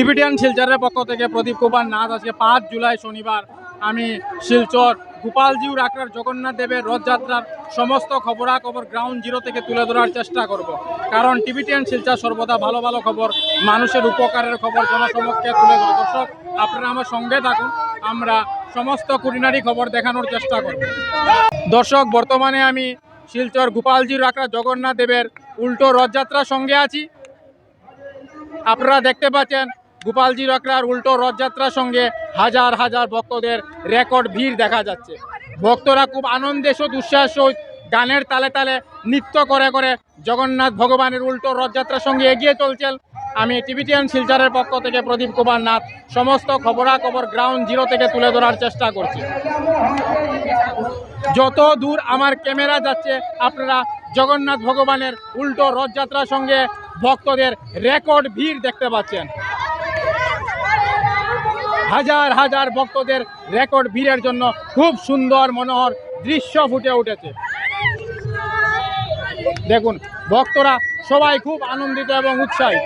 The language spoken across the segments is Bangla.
টিবিটিয়ান শিলচরের পক্ষ থেকে প্রদীপ কুমার নাথ, আজকে পাঁচ জুলাই শনিবার আমি শিলচর গোপালজিউ রাখার জগন্নাথ দেবের রথযাত্রার সমস্ত খবরাখবর গ্রাউন্ড জিরো থেকে তুলে ধরার চেষ্টা করব। কারণ টিবিটিয়ান শিলচর সর্বদা ভালো ভালো খবর, মানুষের উপকারের খবর, জনসমক্ষে তুলে ধরে। দর্শক, আপনারা আমার সঙ্গে থাকুন, আমরা সমস্ত কুড়িনারি খবর দেখানোর চেষ্টা করব। দর্শক, বর্তমানে আমি শিলচর গোপালজি রাকড়া জগন্নাথ দেবের উল্টো রথযাত্রার সঙ্গে আছি। আপনারা দেখতে পাচ্ছেন গোপালজি রকরার উল্টো রথযাত্রার সঙ্গে হাজার হাজার ভক্তদের রেকর্ড ভিড় দেখা যাচ্ছে। ভক্তরা খুব সহিত উচ্ছ্বাস সহিত গানের তালে তালে নৃত্য করে করে জগন্নাথ ভগবানের উল্টো রথযাত্রার সঙ্গে এগিয়ে চলছেন। আমি টিভিটিয়ান শিলচরের পক্ষ থেকে প্রদীপ কুমার নাথ। সমস্ত খবরাখবর গ্রাউন্ড জিরো থেকে তুলে ধরার চেষ্টা করছি। যত দূর আমার ক্যামেরা যাচ্ছে, আপনারা জগন্নাথ ভগবানের উল্টো রথযাত্রার সঙ্গে ভক্তদের রেকর্ড ভিড় দেখতে পাচ্ছেন। হাজার হাজার ভক্তদের রেকর্ড ভিড়ের জন্য খুব সুন্দর মনোহর দৃশ্য ফুটে উঠেছে। দেখুন, ভক্তরা সবাই খুব আনন্দিত এবং উৎসাহিত।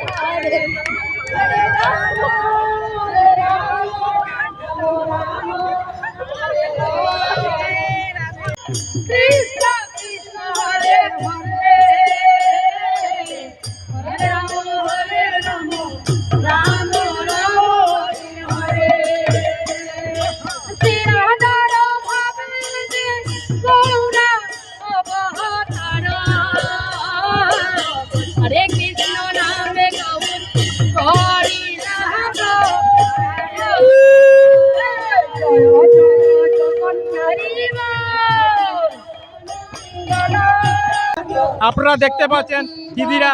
হরে কৃষ্ণ নামে গৌর হরি আপনারা দেখতে পাচ্ছেন দিদিরা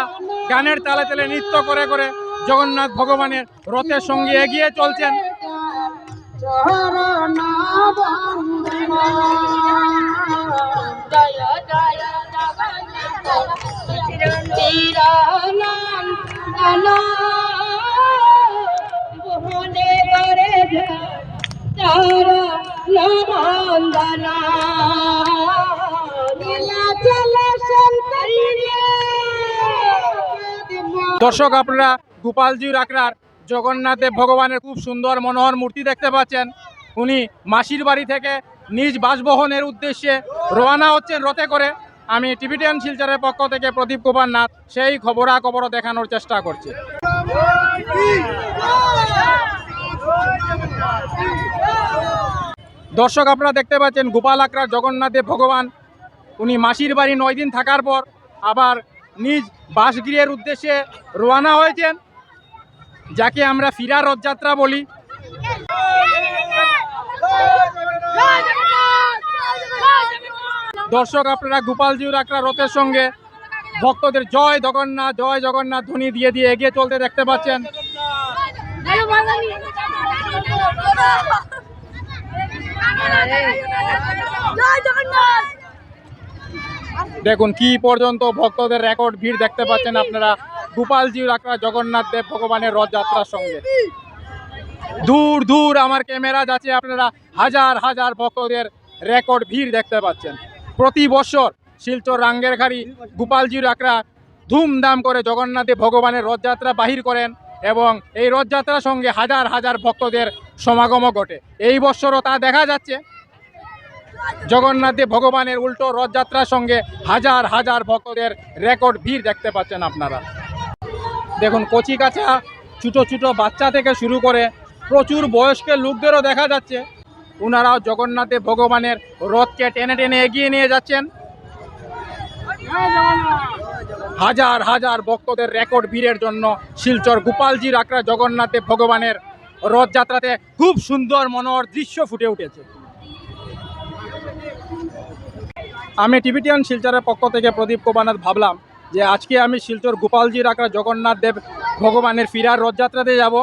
গানের তালে তালে নৃত্য করে করে জগন্নাথ ভগবানের রথের সঙ্গে এগিয়ে চলছেন জয় জয় দর্শক, আপনারা গোপালজি রাকড়ার জগন্নাথের ভগবানের খুব সুন্দর মনোহর মূর্তি দেখতে পাচ্ছেন। উনি মাসির বাড়ি থেকে নিজ বাসবহনের উদ্দেশ্যে রওনা হচ্ছেন রথে করে। আমি টিভিটিয়ান শিলচরের পক্ষ থেকে প্রদীপ কুমার নাথ, সেই খবরাখবরও দেখানোর চেষ্টা করছি। দর্শক, আপনারা দেখতে পাচ্ছেন গোপাল আকরার জগন্নাথের ভগবান। উনি মাসির বাড়ি নয় দিন থাকার পর আবার নিজ বাসগৃহের উদ্দেশ্যে রওনা হয়েছেন, যাকে আমরা ফিরা রথযাত্রা বলি। দর্শক, আপনারা গোপালজিউ একটা রথের সঙ্গে ভক্তদের জয় জগন্নাথ জয় জগন্নাথ ধ্বনি দিয়ে দিয়ে এগিয়ে চলতে দেখতে পাচ্ছেন। দেখুন, কি পর্যন্ত ভক্তদের রেকর্ড ভিড় দেখতে পাচ্ছেন আপনারা গোপালজি রাকরা জগন্নাথ দেব ভগবানের রথযাত্রার সঙ্গে। দূর দূর আমার ক্যামেরা যাচ্ছে, আপনারা হাজার হাজার ভক্তদের রেকর্ড ভিড় দেখতে পাচ্ছেন। প্রতি বছর শিলচর রাঙ্গের রাঙ্গেরখাড়ি গোপালজি রাকরা ধুমধাম করে জগন্নাথে ভগবানের রথযাত্রা বাহির করেন এবং এই রথযাত্রার সঙ্গে হাজার হাজার ভক্তদের সমাগমও ঘটে। এই বছরও তা দেখা যাচ্ছে। জগন্নাথে ভগবানের উল্টো রথযাত্রার সঙ্গে হাজার হাজার ভক্তদের রেকর্ড ভিড় দেখতে পাচ্ছেন আপনারা। দেখুন কচি কাছা ছোটো ছোটো বাচ্চা থেকে শুরু করে প্রচুর বয়স্কের লোকদেরও দেখা যাচ্ছে। ওনারাও জগন্নাথে ভগবানের রথকে টেনে টেনে এগিয়ে নিয়ে যাচ্ছেন। হাজার হাজার ভক্তদের রেকর্ড ভিড়ের জন্য শিলচর গোপালজি রাকরা জগন্নাথে ভগবানের রথযাত্রাতে খুব সুন্দর মনোহর দৃশ্য ফুটে উঠেছে। আমি টিভিটিয়ান শিলচরের পক্ষ থেকে প্রদীপ কুমারনাথ ভাবলাম যে আজকে আমি শিলচর গোপালজি রাকরা জগন্নাথ দেব ভগবানের ফিরার রথযাত্রাতে যাব।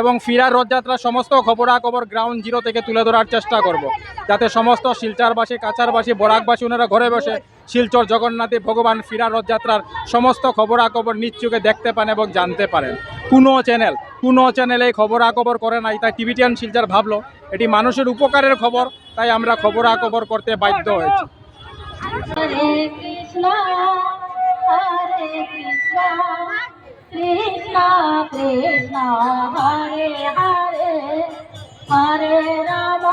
এবং ফিরার রথযাত্রার সমস্ত খবরাখবর গ্রাউন্ড জিরো থেকে তুলে ধরার চেষ্টা করব। যাতে সমস্ত শিলচরবাসী কাছারবাসী বরাকবাসী ওনারা ঘরে বসে শিলচর জগন্নাথে ভগবান ফিরার রথযাত্রার সমস্ত খবরাখবর নিশ্চুকে দেখতে পান এবং জানতে পারেন। কোনো চ্যানেল কোনো চ্যানেল এই খবরাখবর করে নাই, তাই টিভিটিয়ান শিলচর ভাবলো, এটি মানুষের উপকারের খবর, তাই আমরা খবরাখবর করতে বাধ্য হয়েছি। কৃষ্ণ কৃষ্ণ কৃষ্ণ হরে হরে রাম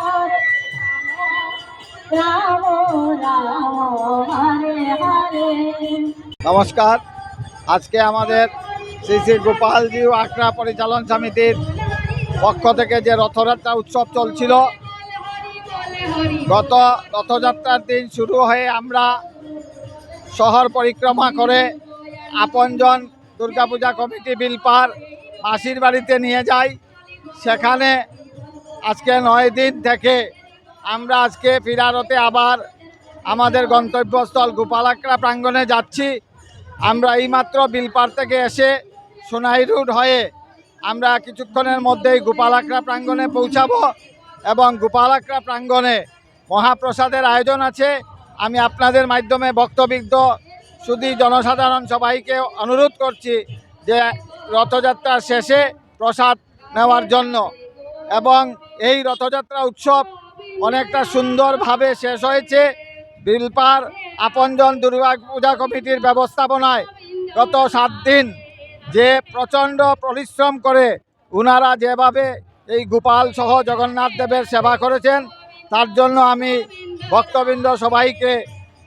হরে রাম রাম, হরে হরে। নমস্কার। আজকে আমাদের শ্রী শ্রী গোপালজি আখড়া পরিচালন সমিতির পক্ষ থেকে যে রথযাত্রা উৎসব চলছিল, গত রথযাত্রার দিন শুরু হয়ে আমরা শহর পরিক্রমা করে আপনজন দুর্গাপূজা কমিটি বিলপার মাসির বাড়িতে নিয়ে যাই। সেখানে আজকে নয় দিন থেকে আমরা আজকে ফিরারতে আবার আমাদের গন্তব্যস্থল গোপালাকড়া প্রাঙ্গণে যাচ্ছি। আমরা এইমাত্র বিলপার থেকে এসে সোনাই রুট হয়ে আমরা কিছুক্ষণের মধ্যেই গোপালাকড়া প্রাঙ্গণে পৌঁছাবো এবং গোপালাকড়া প্রাঙ্গণে মহাপ্রসাদের আয়োজন আছে। আমি আপনাদের মাধ্যমে বক্তব্য শুধু জনসাধারণ সবাইকে অনুরোধ করছি যে রথযাত্রার শেষে প্রসাদ নেওয়ার জন্য। এবং এই রথযাত্রা উৎসব অনেকটা সুন্দরভাবে শেষ হয়েছে। বিলপার আপনজন দুর্গা পূজা কমিটির ব্যবস্থাপনায় গত সাত দিন যে প্রচণ্ড পরিশ্রম করে উনারা যেভাবে এই গোপাল সহ জগন্নাথ দেবের সেবা করেছেন, তার জন্য আমি ভক্তবৃন্দ সবাইকে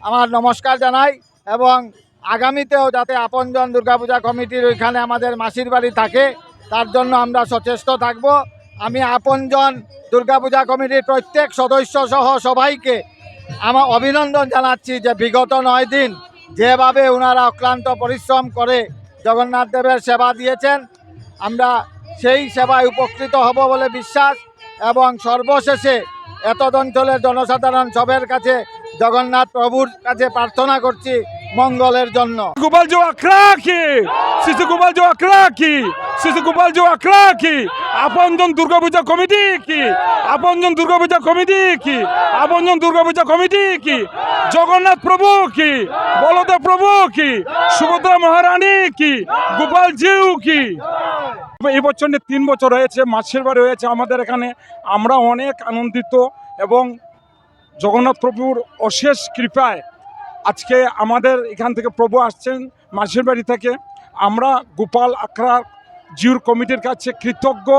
আমার নমস্কার জানাই। এবং আগামীতেও যাতে আপনজন দুর্গাপূজা কমিটির ওইখানে আমাদের মাসির বাড়ি থাকে, তার জন্য আমরা সচেষ্ট থাকব। আমি আপনজন দুর্গাপূজা কমিটির প্রত্যেক সদস্য সহ সবাইকে আমার অভিনন্দন জানাচ্ছি যে বিগত নয় দিন যেভাবে ওনারা অক্লান্ত পরিশ্রম করে জগন্নাথ দেবের সেবা দিয়েছেন, আমরা সেই সেবায় উপকৃত হব বলে বিশ্বাস এবং সর্বশেষে এত অঞ্চলের জনসাধারণ সবের কাছে জগন্নাথ প্রভুর কাছে প্রার্থনা করছি মঙ্গলের জন্য। গোপাল জো আক্রাকি শিশু গোপাল জো আক্রাকি শিশু গোপাল জো আক্রাকি আপনজন দুর্গাপূজা কমিটি কি? আপনজন দুর্গাপূজা কমিটি কি? আপনজন দুর্গাপূজা কমিটি কি? জগন্নাথ প্রভু কি? বলদেব প্রভু কি? সুভদ্রা মহারানী কি? গোপাল জিউ কি? এই বছর তিন বছর হয়েছে মাছের বাড়ি হয়েছে আমাদের এখানে। আমরা অনেক আনন্দিত এবং জগন্নাথ প্রভুর অশেষ কৃপায় আজকে আমাদের এখান থেকে প্রভু আসছেন মাসির বাড়ি থেকে। আমরা গোপাল আখড়া জিউর কমিটির কাছে কৃতজ্ঞ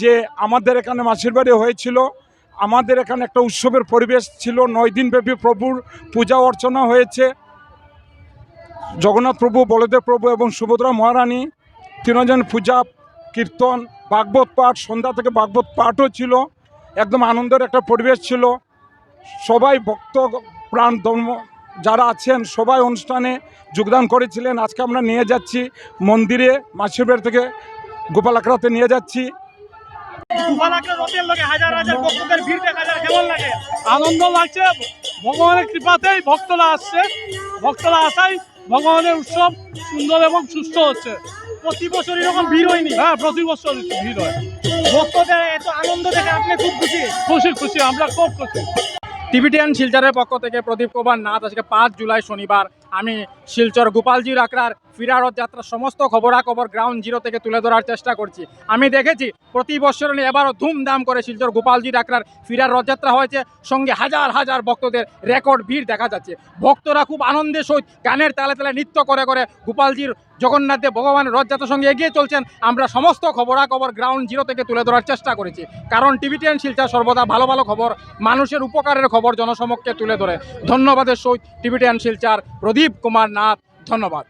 যে আমাদের এখানে মাসির বাড়ি হয়েছিল। আমাদের এখানে একটা উৎসবের পরিবেশ ছিল। নয় দিনব্যাপী প্রভুর পূজা অর্চনা হয়েছে। জগন্নাথ প্রভু, বলদেব প্রভু এবং সুভদ্রা মহারানী তিনজন পূজা, কীর্তন, ভাগবত পাঠ, সন্ধ্যা থেকে ভাগবত পাঠও ছিল। একদম আনন্দের একটা পরিবেশ ছিল। সবাই ভক্ত প্রাণ ধর্ম যারা আছেন সবাই অনুষ্ঠানে যোগদান করেছিলেন। আজকে আমরা নিয়ে যাচ্ছি মন্দিরে মাসিরবের থেকে গোপাল গোপালাকড়াতে নিয়ে যাচ্ছি। গোপালাকে রথের লোকে হাজার হাজার ভক্তদের ভিড় দেখা যায় কেমন লাগে? আনন্দ লাগছে ভগবানের কৃপাতেই ভক্তরা আসছে। ভক্তরা আসাই ভগবানের উৎসব সুন্দর এবং সুস্থ হচ্ছে। প্রতি বছর এরকম ভিড় হয়নি? হ্যাঁ প্রতি বছর ভিড় হয়। ভক্তদের এত আনন্দ দেখে আপনি খুব খুশি? খুশি খুশি আমরা খুব খুশি। টিবিটিয়ান শিলচরের পক্ষ থেকে প্রদীপ কুমার নাথ আজকে পাঁচ জুলাই শনিবার আমি শিলচর গোপালজির আখড়ার ফিরা রথযাত্রার সমস্ত খবরাখবর গ্রাউন্ড জিরো থেকে তুলে ধরার চেষ্টা করছি। আমি দেখেছি প্রতি বছর এবারও ধুমধাম করে শিলচর গোপালজির আখড়ার ফিরার রথযাত্রা হয়েছে। সঙ্গে হাজার হাজার ভক্তদের রেকর্ড ভিড় দেখা যাচ্ছে। ভক্তরা খুব আনন্দের সহিত গানের তালে তালে নৃত্য করে করে গোপালজির জগন্নাথ দেব ভগবানের রথযাত্রার সঙ্গে এগিয়ে চলছেন। আমরা সমস্ত খবরাখবর গ্রাউন্ড জিরো থেকে তুলে ধরার চেষ্টা করেছি। কারণ টিভিটিয়ান শিলচর সর্বদা ভালো ভালো খবর, মানুষের উপকারের খবর জনসমক্ষে তুলে ধরে। ধন্যবাদের সহিত টিভি টিভিটিয়ান শিলচর প্রদীপ কুমার নাথ ধন্যবাদ।